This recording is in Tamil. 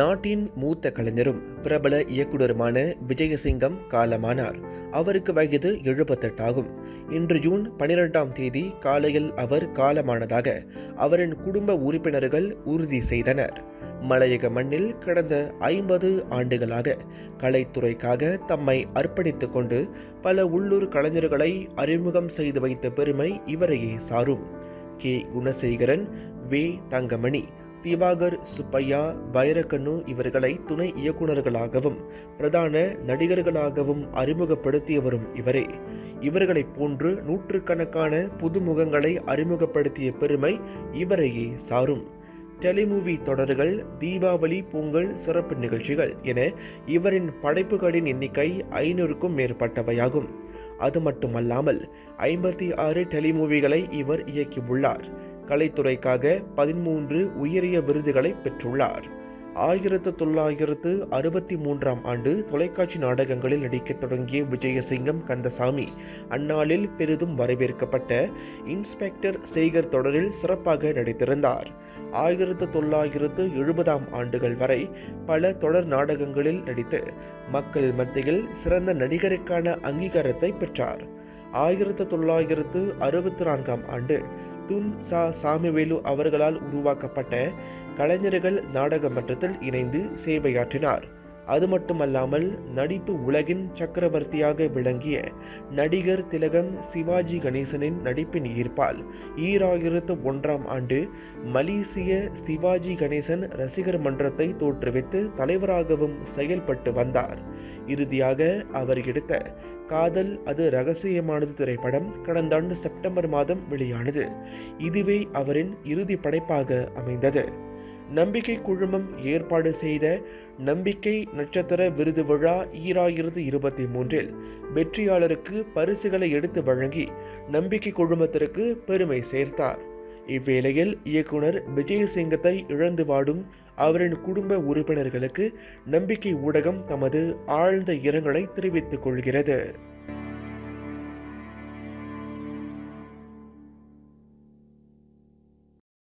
நாட்டின் மூத்த கலைஞரும் பிரபல இயக்குனருமான விஜயசிங்கம் காலமானார். அவருக்கு வயது எழுபத்தெட்டு ஆகும் இன்று ஜூன் பனிரெண்டாம் தேதி காலையில் அவர் காலமானதாக அவரின் குடும்ப உறுப்பினர்கள் உறுதி செய்தனர். மலையக மண்ணில் கடந்த ஐம்பது ஆண்டுகளாக கலைத்துறைக்காக தம்மை அர்ப்பணித்துக் கொண்டு பல உள்ளூர் கலைஞர்களை அறிமுகம் செய்து வைத்த பெருமை இவரையே சாரும். கே. குணசேகரன் வே. தங்கமணி திவாகர் சுப்பையா வைரக்கண்ணு இவர்களை துணை இயக்குநர்களாகவும் பிரதான நடிகர்களாகவும் அறிமுகப்படுத்தியவரும் இவரே. இவர்களைப் போன்று நூற்றுக்கணக்கான புதுமுகங்களை அறிமுகப்படுத்திய பெருமை இவரையே சாரும். டெலிமூவி தொடர்கள் தீபாவளி பொங்கல் சிறப்பு நிகழ்ச்சிகள் என இவரின் படைப்புகளின் எண்ணிக்கை ஐநூறுக்கும் மேற்பட்டவையாகும். அது மட்டுமல்லாமல் ஐம்பத்தி ஆறு டெலிமூவிகளை இவர் இயக்கியுள்ளார். கலைத்துறைக்காக பதிமூன்று உயரிய விருதுகளை பெற்றுள்ளார். ஆயிரத்து தொள்ளாயிரத்து அறுபத்தி மூன்றாம் ஆண்டு தொலைக்காட்சி நாடகங்களில் நடிக்கத் தொடங்கிய விஜயசிங்கம் கந்தசாமி அந்நாளில் பெரிதும் வரவேற்கப்பட்ட இன்ஸ்பெக்டர் சேகர் தொடரில் சிறப்பாக நடித்திருந்தார். ஆயிரத்து தொள்ளாயிரத்து எழுபதாம் ஆண்டுகள் வரை பல தொடர் நாடகங்களில் நடித்து மக்கள் மத்தியில் சிறந்த நடிகருக்கான அங்கீகாரத்தை பெற்றார். ஆயிரத்து தொள்ளாயிரத்து அறுபத்தி நான்காம் ஆண்டு துன் சா. சாமிவேலு அவர்களால் உருவாக்கப்பட்ட கலைஞர்கள் நாடக மன்றத்தில் இணைந்து சேவையாற்றினார். அது மட்டுமல்லாமல் நடிப்பு உலகின் சக்கரவர்த்தியாக விளங்கிய நடிகர் திலகம் சிவாஜி கணேசனின் நடிப்பின் ஈர்ப்பால் ஈராயிரத்து ஒன்றாம் ஆண்டு மலேசிய சிவாஜி கணேசன் ரசிகர் மன்றத்தை தோற்றுவித்து தலைவராகவும் செயல்பட்டு வந்தார். இறுதியாக அவர் எடுத்த காதல் அது ரகசியமானது திரைப்படம் கடந்த ஆண்டு செப்டம்பர் மாதம் வெளியானது. இதுவே அவரின் இறுதி படைப்பாக அமைந்தது. நம்பிக்கை குழுமம் ஏற்பாடு செய்த நம்பிக்கை நட்சத்திர விருது விழா ஈராயிரத்து இருபத்தி மூன்றில் வெற்றியாளருக்கு பரிசுகளை எடுத்து வழங்கி நம்பிக்கை குழுமத்திற்கு பெருமை சேர்த்தார். இவ்வேளையில் இயக்குனர் விஜயசிங்கத்தை இழந்து வாடும் அவரின் குடும்ப உறுப்பினர்களுக்கு நம்பிக்கை ஊடகம் தமது ஆழ்ந்த இரங்கலை தெரிவித்துக் கொள்கிறது.